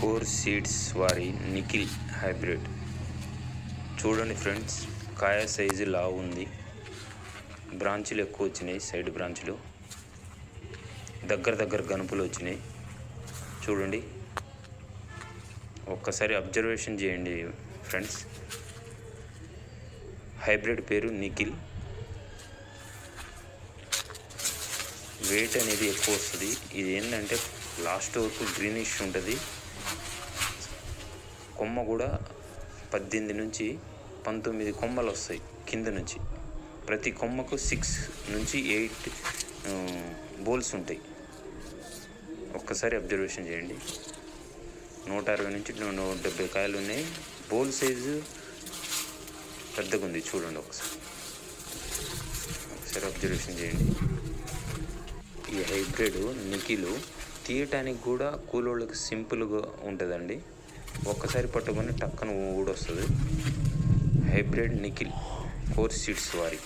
Core seeds వారి Nikhil hybrid. చూడండి friends కాయ సైజు లావు ఉంది. బ్రాంచులు ఎక్కువ వచ్చినాయి సైడ్ బ్రాంచులు. దగ్గర దగ్గర గనుపులు వచ్చినాయి. చూడండి. ఒక్కసారి అబ్జర్వేషన్ చేయండి ఫ్రెండ్స్. హైబ్రిడ్ పేరు నిఖిల్. వెయిట్ అనేది ఎక్కువ వస్తుంది. ఇది ఏంటంటే లాస్ట్ వరకు గ్రీనిష్ ఉంటుంది. కొమ్మ కూడా పద్దెనిమిది నుంచి పంతొమ్మిది కొమ్మలు వస్తాయి కింద నుంచి. ప్రతి కొమ్మకు సిక్స్ నుంచి ఎయిట్ బోల్స్ ఉంటాయి. ఒక్కసారి అబ్జర్వేషన్ చేయండి. నూట అరవై నుంచి నూట డెబ్బై కాయలు ఉన్నాయి. బోల్ సైజు పెద్దగా ఉంది. చూడండి ఒకసారి. ఒకసారి అబ్జర్వేషన్ చేయండి. ఈ హైబ్రిడ్ నికిలు తీయటానికి కూడా కూలోళ్ళకి సింపుల్గా ఉంటుందండి. ఒక్కసారి పట్టుకొని టక్కన ఊడొస్తుంది. హైబ్రిడ్ నికిల్ ఫోర్ సీడ్స్ వారి.